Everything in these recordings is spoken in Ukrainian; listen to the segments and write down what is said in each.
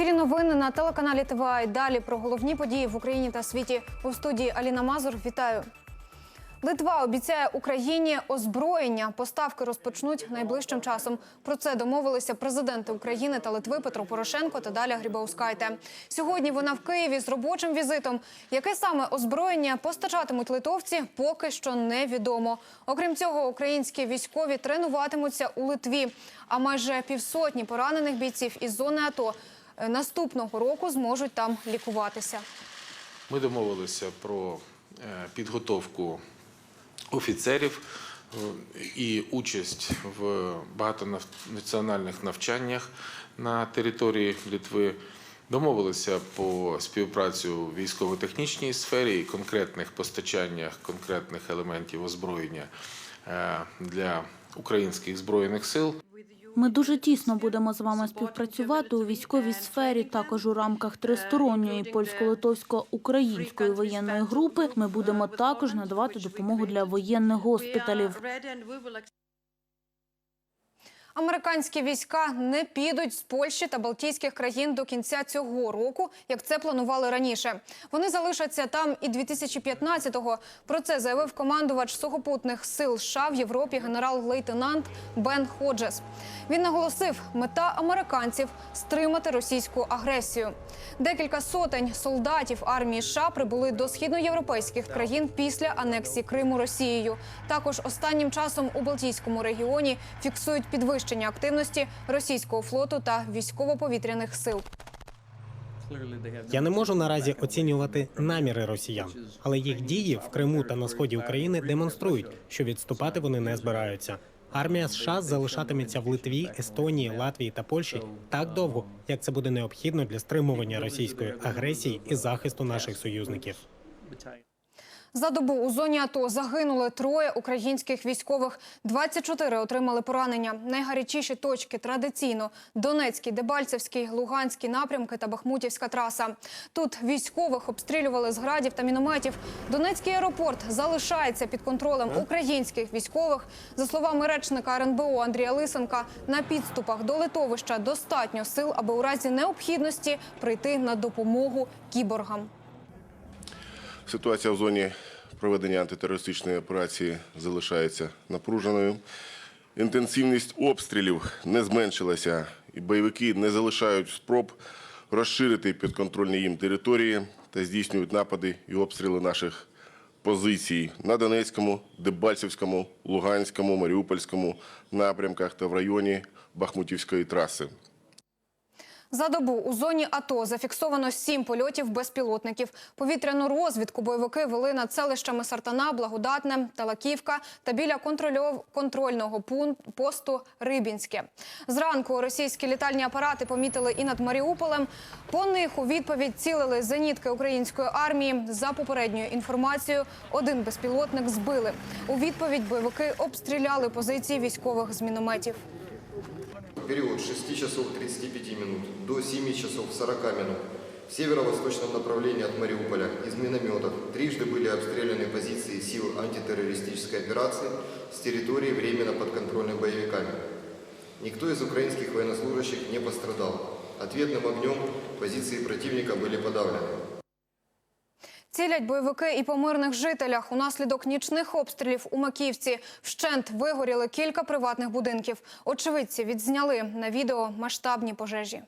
ефірі новини на телеканалі ТВА. І Далі про головні події в Україні та світі у студії Аліна Мазур. Вітаю. Литва обіцяє Україні озброєння. Поставки розпочнуть найближчим часом. Про це домовилися президенти України та Литви Петро Порошенко та Даля Грібаускайте. Сьогодні вона в Києві з робочим візитом. Яке саме озброєння постачатимуть литовці, поки що невідомо. Окрім цього, українські військові тренуватимуться у Литві. А майже півсотні поранених бійців із зони АТО наступного року зможуть там лікуватися. Ми домовилися про е, підготовку офіцерів е, і участь в багатонаціональних навчаннях на території Литви. Домовилися по співпрацю в військово-технічній сфері і конкретних постачаннях конкретних елементів озброєння е, для українських збройних сил. Ми дуже тісно будемо з вами співпрацювати у військовій сфері. Також у рамках тристоронньої польсько-литовсько-української воєнної групи ми будемо також надавати допомогу для воєнних госпіталів. Американські війська не підуть з Польщі та Балтійських країн до кінця цього року, як це планували раніше. Вони залишаться там і 2015-го. Про це заявив командувач сухопутних сил США в Європі генерал-лейтенант Бен Ходжес. Він наголосив, мета американців стримати російську агресію. Декілька сотень солдатів армії США прибули до східноєвропейських країн після анексії Криму Росією. Також останнім часом у Балтійському регіоні фіксують підвищення активності російського флоту та військово-повітряних сил. Я не можу наразі оцінювати наміри росіян, але їх дії в Криму та на сході України демонструють, що відступати вони не збираються. Армія США залишатиметься в Литві, Естонії, Латвії та Польщі так довго, як це буде необхідно для стримування російської агресії і захисту наших союзників. За добу у зоні АТО загинули троє українських військових. 24 отримали поранення. Найгарячіші точки традиційно Донецький, Дебальцевський, Луганський напрямки та Бахмутівська траса. Тут військових обстрілювали з градів та мінометів. Донецький аеропорт залишається під контролем українських військових. За словами речника РНБО Андрія Лисенка, на підступах до литовища достатньо сил, аби у разі необхідності прийти на допомогу кіборгам. Ситуація в зоні проведення антитерористичної операції залишається напруженою. Інтенсивність обстрілів не зменшилася, і бойовики не залишають спроб розширити підконтрольні їм території та здійснюють напади і обстріли наших позицій на Донецькому, Дебальцевському, Луганському, Маріупольському напрямках та в районі Бахмутівської траси. За добу у зоні АТО зафіксовано сім польотів безпілотників. Повітряну розвідку бойовики вели над селищами Сартана, Благодатне, Талаківка та біля контрольного посту Рибінське. Зранку російські літальні апарати помітили і над Маріуполем. По них у відповідь цілили зенітки української армії. За попередньою інформацією, один безпілотник збили. У відповідь бойовики обстріляли позиції військових з мінометів. Период с 6 часов 35 минут до 7 часов 40 минут в северо-восточном направлении от Мариуполя из минометов трижды были обстреляны позиции сил антитеррористической операции с территории временно подконтрольной боевиками. Никто из украинских военнослужащих не пострадал. Ответным огнем позиции противника были подавлены. Цілять бойовики і по мирних жителях. Унаслідок нічних обстрілів у Макіївці вщент вигоріли кілька приватних будинків. Очевидці відзняли на відео масштабні пожежі.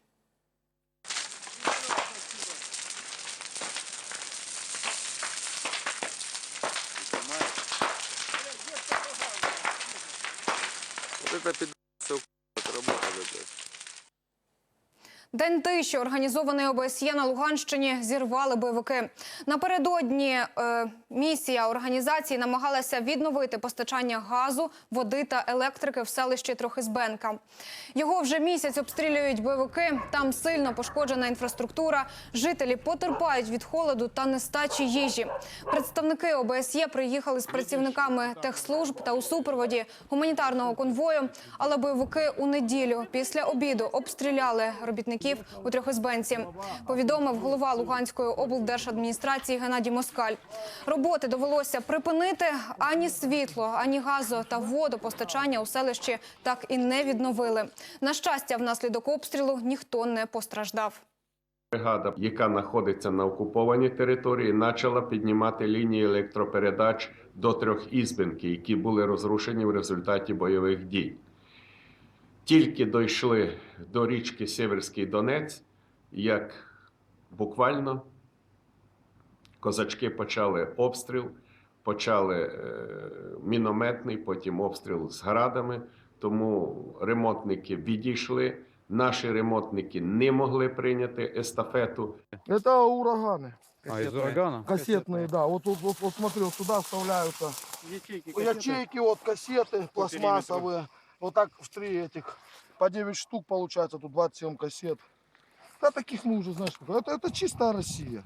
Пи***ца, это работа, блядь. День тиші, організований ОБСЄ на Луганщині, зірвали бойовики. Напередодні е, місія організації намагалася відновити постачання газу, води та електрики в селищі Трохизбенка. Його вже місяць обстрілюють бойовики. Там сильно пошкоджена інфраструктура. Жителі потерпають від холоду та нестачі їжі. Представники ОБСЄ приїхали з працівниками техслужб та у супроводі гуманітарного конвою. Але бойовики у неділю після обіду обстріляли робітників у Трьохізбенці. Повідомив голова Луганської облдержадміністрації Геннадій Москаль. Роботи довелося припинити ані світло, ані газу та водопостачання у селищі так і не відновили. На щастя, внаслідок обстрілу ніхто не постраждав. Бригада, яка знаходиться на окупованій території, почала піднімати лінії електропередач до трьох ізбинки, які були розрушені в результаті бойових дій. Тільки дійшли до річки Сіверський Донець, як буквально козачки почали обстріл, почали е, мінометний, потім обстріл з градами. Тому ремонтники відійшли. Наші ремонтники не могли прийняти естафету. Это ураганы. А, из урагана? Кассетные, да. Вот тут, вот, вот смотри, вот сюда вставляются ячейки, вот кассеты пластмассовые. Вот так в три этих. По 9 штук получается, тут 27 кассет. Да таких мы уже, знаешь, сколько. это, это чистая Россия.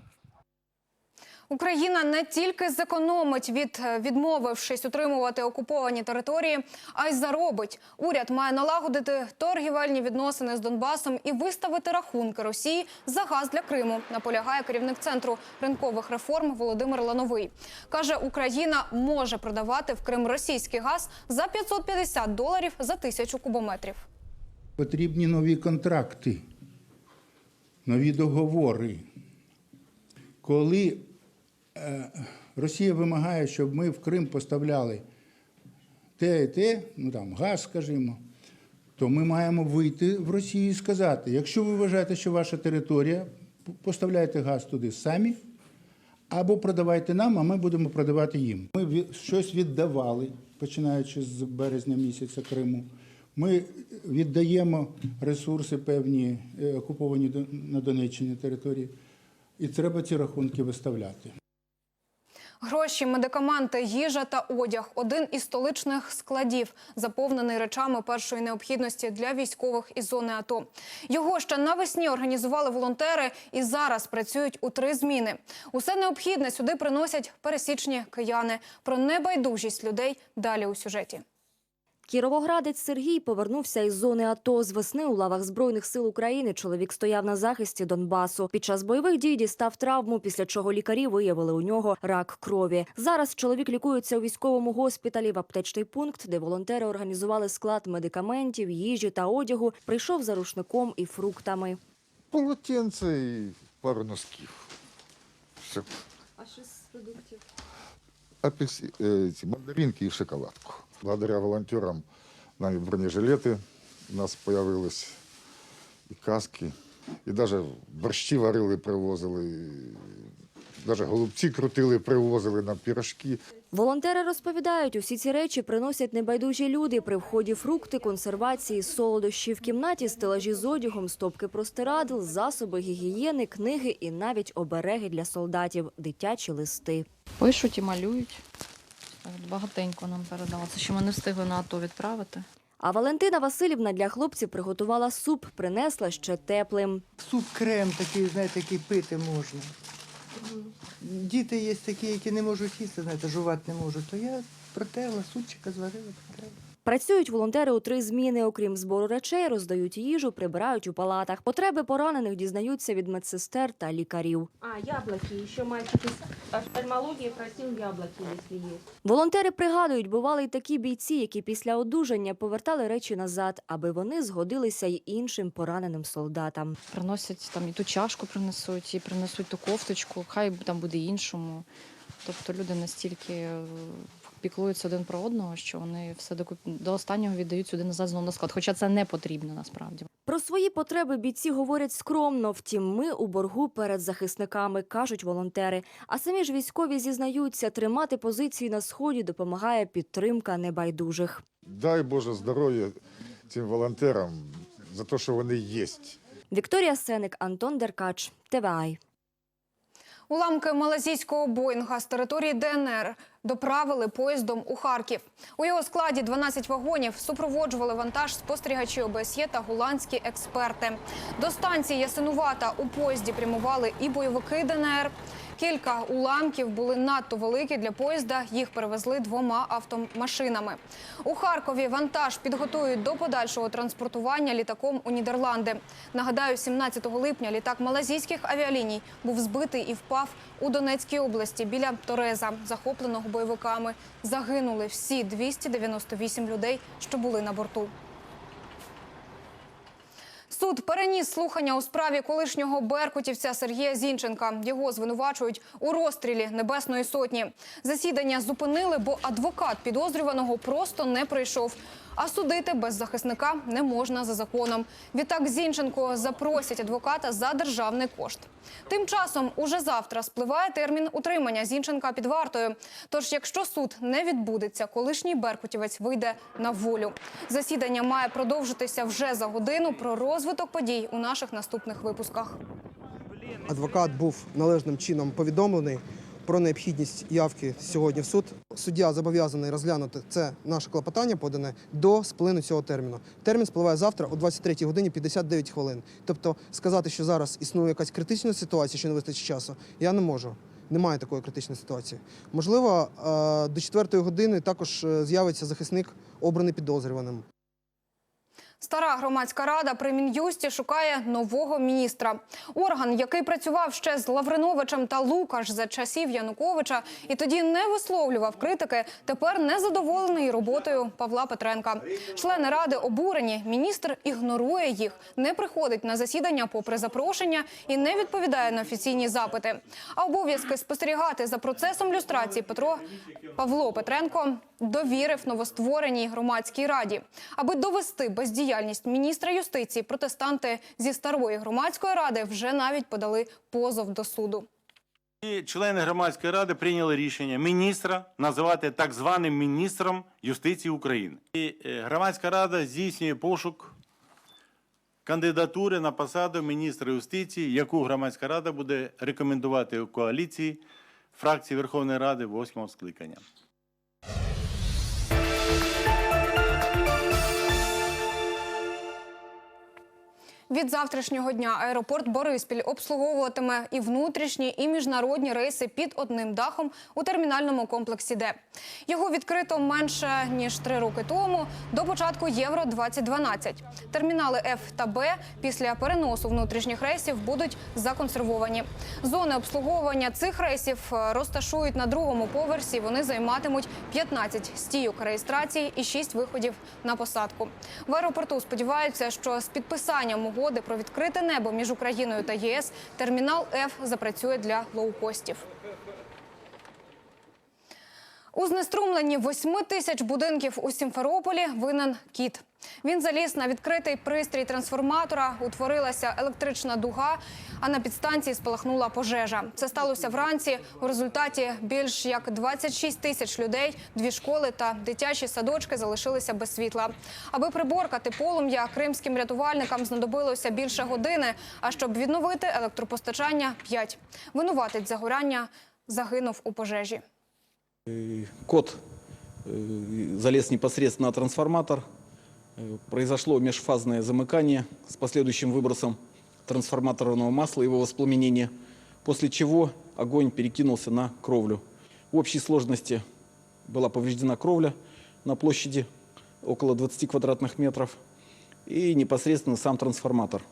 Україна не тільки зекономить від е, відмовившись утримувати окуповані території, а й заробить. Уряд має налагодити торгівельні відносини з Донбасом і виставити рахунки Росії за газ для Криму. Наполягає керівник центру ринкових реформ Володимир Лановий. каже, Україна може продавати в Крим російський газ за 550 доларів за тисячу кубометрів. Потрібні нові контракти, нові договори. Коли Росія вимагає, щоб ми в Крим поставляли те і те, ну там газ, скажімо, то ми маємо вийти в Росію і сказати: якщо ви вважаєте, що ваша територія, поставляйте газ туди самі, або продавайте нам, а ми будемо продавати їм. Ми щось віддавали, починаючи з березня місяця Криму. Ми віддаємо ресурси певні е, окуповані на Донеччині території, і треба ці рахунки виставляти. Гроші, медикаменти, їжа та одяг один із столичних складів, заповнений речами першої необхідності для військових із зони АТО. Його ще навесні організували волонтери і зараз працюють у три зміни. Усе необхідне сюди приносять пересічні кияни. Про небайдужість людей далі у сюжеті. Кіровоградець Сергій повернувся із зони АТО. З весни у лавах Збройних сил України чоловік стояв на захисті Донбасу. Під час бойових дій дістав травму, після чого лікарі виявили у нього рак крові. Зараз чоловік лікується у військовому госпіталі в аптечний пункт, де волонтери організували склад медикаментів, їжі та одягу. Прийшов за рушником і фруктами. Полотенце и пару носків. Все. А що з продуктів? Апельси, э, эти мандаринки и шоколадку. Благодаря волонтерам нам и бронежилеты у нас появилось, и каски, і даже борщі варили, привозили, і даже голубці крутили, привозили нам пірожки. Волонтери розповідають, усі ці речі приносять небайдужі люди. При вході фрукти, консервації, солодощі в кімнаті, стелажі з одягом, стопки простирадл, засоби гігієни, книги і навіть обереги для солдатів, дитячі листи. Пишуть і малюють. Багатенько нам передали. Це ще ми не встигли на АТО відправити. А Валентина Васильівна для хлопців приготувала суп, принесла ще теплим. Суп крем такий, знаєте, який пити можна. Діти є такі, які не можуть їсти, знаєте, жувати не можуть. То я протерла, супчика зварила, протерла. Працюють волонтери у три зміни. Окрім збору речей, роздають їжу, прибирають у палатах. Потреби поранених дізнаються від медсестер та лікарів. А, яблоки. Еще мальчик из офтальмологии просил яблоки, если есть. Волонтери пригадують, бували й такі бійці, які після одужання повертали речі назад, аби вони згодилися й іншим пораненим солдатам. Приносять там і ту чашку принесуть, і принесуть ту кофточку, хай там буде іншому. Тобто люди настільки піклуються один про одного, що вони все до, до останнього віддають сюди назад знову на склад. Хоча це не потрібно насправді. Про свої потреби бійці говорять скромно. Втім, ми у боргу перед захисниками, кажуть волонтери. А самі ж військові зізнаються, тримати позиції на сході допомагає підтримка небайдужих. Дай Боже здоров'я цим волонтерам за те, що вони є. Вікторія Сеник, Антон Деркач, ТВАЙ. Уламки малазійського Боїнга з території ДНР доправили поїздом у Харків. У його складі 12 вагонів супроводжували вантаж спостерігачі ОБСЄ та голландські експерти. До станції Ясинувата у поїзді прямували і бойовики ДНР. Кілька уламків були надто великі для поїзда. Їх перевезли двома автомашинами. У Харкові вантаж підготують до подальшого транспортування літаком у Нідерланди. Нагадаю, 17 липня літак малазійських авіаліній був збитий і впав у Донецькій області біля Тореза, захопленого бойовиками. Загинули всі 298 людей, що були на борту. Суд переніс слухання у справі колишнього беркутівця Сергія Зінченка. Його звинувачують у розстрілі Небесної Сотні. Засідання зупинили, бо адвокат підозрюваного просто не прийшов. А судити без захисника не можна за законом. Відтак Зінченко запросять адвоката за державний кошт. Тим часом уже завтра спливає термін утримання Зінченка під вартою. Тож, якщо суд не відбудеться, колишній беркутівець вийде на волю. Засідання має продовжитися вже за годину. Про розвиток подій у наших наступних випусках. Адвокат був належним чином повідомлений про необхідність явки сьогодні в суд. Суддя зобов'язаний розглянути це наше клопотання, подане до сплину цього терміну. Термін спливає завтра о 23 годині 59 хвилин. Тобто сказати, що зараз існує якась критична ситуація, що не вистачить часу, я не можу. Немає такої критичної ситуації. Можливо, е, до 4 години також е, з'явиться захисник, обраний підозрюваним. Стара громадська рада при Мін'юсті шукає нового міністра. Орган, який працював ще з Лавриновичем та Лукаш за часів Януковича, і тоді не висловлював критики, тепер незадоволений роботою Павла Петренка. Члени ради обурені. Міністр ігнорує їх, не приходить на засідання попри запрошення і не відповідає на офіційні запити. А обов'язки спостерігати за процесом люстрації Петро Павло Петренко довірив новоствореній громадській раді, аби довести бездіяльність міністра юстиції. Протестанти зі старої громадської ради вже навіть подали позов до суду. І члени громадської ради прийняли рішення міністра називати так званим міністром юстиції України. І е, громадська рада здійснює пошук кандидатури на посаду міністра юстиції, яку громадська рада буде рекомендувати у коаліції фракції Верховної Ради восьмого скликання. Від завтрашнього дня аеропорт Бориспіль обслуговуватиме і внутрішні, і міжнародні рейси під одним дахом у термінальному комплексі Д. Його відкрито менше ніж три роки тому до початку Євро 2012 Термінали Ф та Б після переносу внутрішніх рейсів будуть законсервовані. Зони обслуговування цих рейсів е, розташують на другому поверсі. Вони займатимуть 15 стійок реєстрації і 6 виходів на посадку. В аеропорту сподіваються, що з підписанням угоди про відкрите небо між Україною та ЄС термінал Ф запрацює для лоукостів. У знеструмленні восьми тисяч будинків у Сімферополі винен кіт. Він заліз на відкритий пристрій трансформатора, утворилася електрична дуга, а на підстанції спалахнула пожежа. Це сталося вранці. У результаті більш як 26 тисяч людей, дві школи та дитячі садочки залишилися без світла. Аби приборкати полум'я, кримським рятувальникам знадобилося більше години. А щоб відновити електропостачання – п'ять. Винуватець загоряння загинув у пожежі. Кот э, залез непосредственно на трансформатор. Э, Произошло межфазное замыкание с последующим выбросом трансформаторного масла его воспламенения, после чего огонь перекинулся на кровлю. В общей сложности была повреждена кровля на площади около 20 квадратных метров и непосредственно сам трансформатор.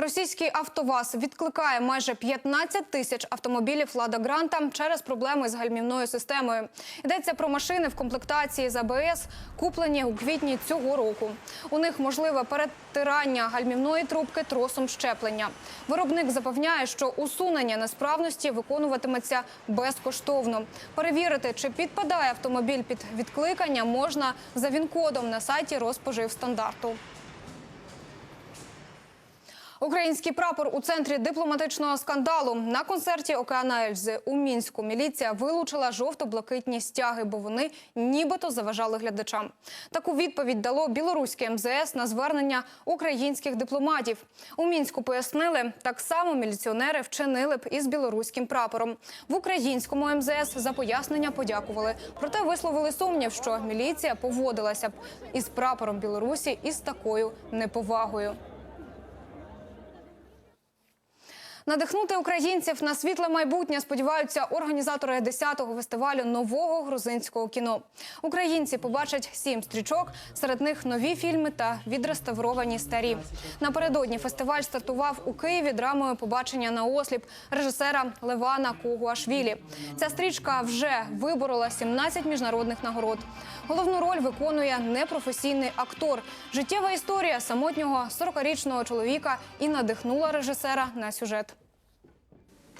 Російський «АвтоВАЗ» відкликає майже 15 тисяч автомобілів «Лада Гранта» через проблеми з гальмівною системою. Йдеться про машини в комплектації з АБС, куплені у квітні цього року. У них можливе перетирання гальмівної трубки тросом щеплення. Виробник запевняє, що усунення несправності виконуватиметься безкоштовно. Перевірити, чи підпадає автомобіль під відкликання, можна за він-кодом на сайті Розпоживстандарту. Український прапор у центрі дипломатичного скандалу на концерті Океана Ельзи у мінську міліція вилучила жовто-блакитні стяги, бо вони нібито заважали глядачам. Таку відповідь дало білоруське МЗС на звернення українських дипломатів. У мінську пояснили, так само міліціонери вчинили б із білоруським прапором. В українському МЗС за пояснення подякували. Проте висловили сумнів, що міліція поводилася б із прапором Білорусі із такою неповагою. Надихнути українців на світле майбутнє сподіваються організатори 10-го фестивалю нового грузинського кіно. Українці побачать сім стрічок, серед них нові фільми та відреставровані старі. Напередодні фестиваль стартував у Києві драмою побачення на осліп режисера Левана Кугуашвілі. Ця стрічка вже виборола 17 міжнародних нагород. Головну роль виконує непрофесійний актор. Життєва історія самотнього 40-річного чоловіка і надихнула режисера на сюжет.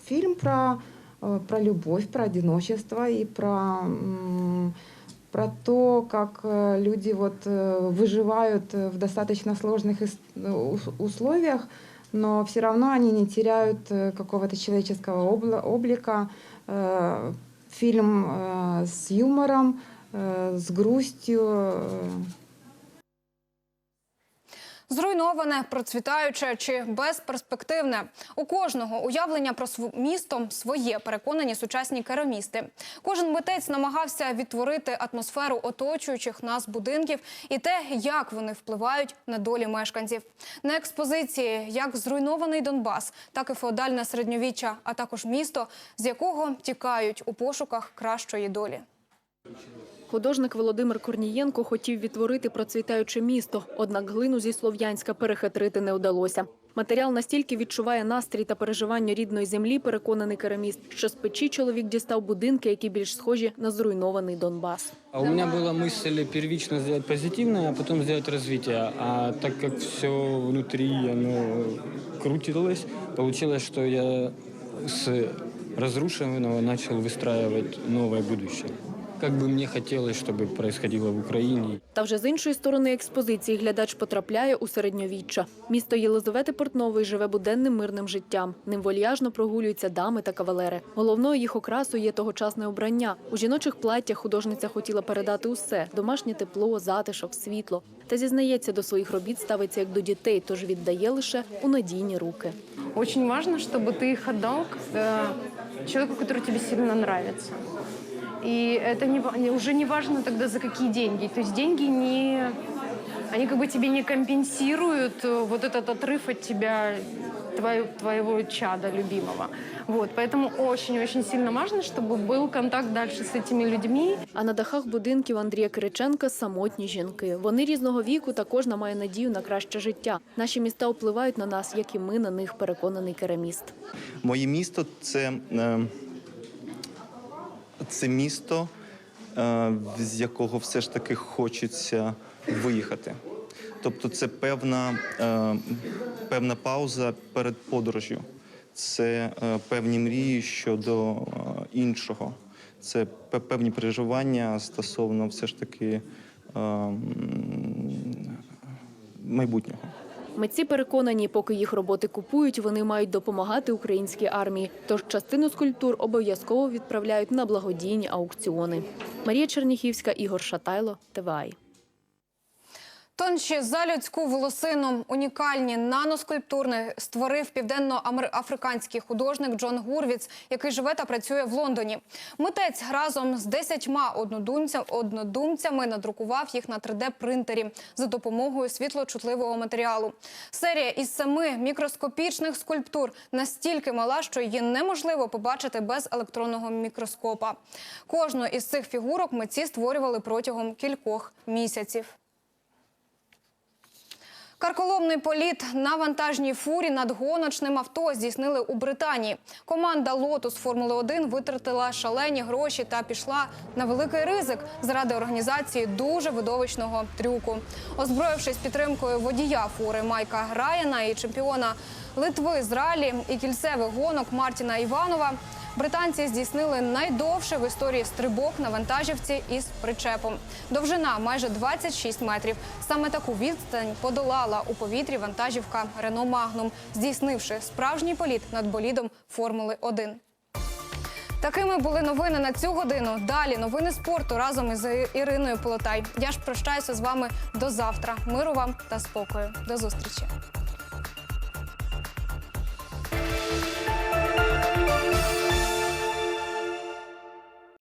Фильм про, э, про любовь, про одиночество и про, м, про то, как э, люди вот э, выживают э, в достаточно сложных ис- э, ус- условиях, но все равно они не теряют э, какого-то человеческого обла- облика. Э, Фильм э, с юмором, э, с грустью. э, Зруйноване, процвітаюче чи безперспективне. У кожного уявлення про місто своє, переконані сучасні керамісти. Кожен митець намагався відтворити атмосферу оточуючих нас будинків і те, як вони впливають на долі мешканців. На експозиції як зруйнований Донбас, так і феодальне середньовіччя, а також місто, з якого тікають у пошуках кращої долі. Художник Володимир Корнієнко хотів відтворити процвітаюче місто, однак глину зі Слов'янська перехитрити не вдалося. Матеріал настільки відчуває настрій та переживання рідної землі, переконаний кераміст, що з печі чоловік дістав будинки, які більш схожі на зруйнований Донбас. А у меня была мысль первично сделать позитивное, а потом сделать развитие. А так как все внутри оно крутилось, получилось, что я с разрушенного начал выстраивать новое будущее. Как бы мне хотелось, чтобы происходило в Украине. Та вже з іншої сторони експозиції глядач потрапляє у середньовіччя. Місто Єлизавети Портнової живе буденним мирним життям. Ним вольяжно прогулюються дами та кавалери. Головною їх окрасою є тогочасне обрання. У жіночих платтях художниця хотіла передати усе: домашнє тепло, затишок, світло. Та зізнається, до своїх робіт ставиться як до дітей, тож віддає лише у надійні руки. Очень важно, чтобы ты их отдал к- э, человеку, который тебе сильно нравится. И это не, ва- не- уже не важно тогда за какие деньги. То есть деньги не, они как бы тебе не компенсируют э, вот этот отрыв от тебя, твоего, твоего чада любимого. Вот, поэтому очень-очень сильно важно, чтобы был контакт дальше с этими людьми. А на дахах будинків Андрія Кириченка самотні жінки. Вони різного віку та кожна має надію на краще життя. Наші міста впливають на нас, як і ми на них, переконаний кераміст. Моє місто це, е, це місто, е, з якого все ж таки хочеться виїхати. Тобто це певна, е, певна пауза перед подорожю. Це е, певні мрії щодо іншого. Це певні переживання стосовно все ж таки е, майбутнього. Митці переконані, поки їх роботи купують, вони мають допомагати українській армії. Тож частину скульптур обов'язково відправляють на благодійні аукціони. Марія Черніхівська, Ігор Шатайло, ТВАЙ. Тонші за людську волосину унікальні наноскульптурни створив південно-африканський художник Джон Гурвіц, який живе та працює в Лондоні. Митець разом з десятьма однодумця- однодумцями надрукував їх на 3D-принтері за допомогою світлочутливого матеріалу. Серія із семи мікроскопічних скульптур настільки мала, що її неможливо побачити без електронного мікроскопа. Кожну із цих фігурок митці створювали протягом кількох місяців. Карколомний політ на вантажній фурі над гоночним авто здійснили у Британії. Команда «Лотус» Формули 1 витратила шалені гроші та пішла на великий ризик заради організації дуже видовищного трюку. Озброївшись підтримкою водія фури Майка Раяна і чемпіона Литви з ралі і кільцевих гонок Мартіна Іванова, Британці здійснили найдовший в історії стрибок на вантажівці із причепом. Довжина майже 26 метрів. Саме таку відстань подолала у повітрі вантажівка Рено Магнум, здійснивши справжній політ над болідом Формули 1. Такими були новини на цю годину. Далі новини спорту разом із Іриною Полотай. Я ж прощаюся з вами до завтра. Миру вам та спокою. До зустрічі.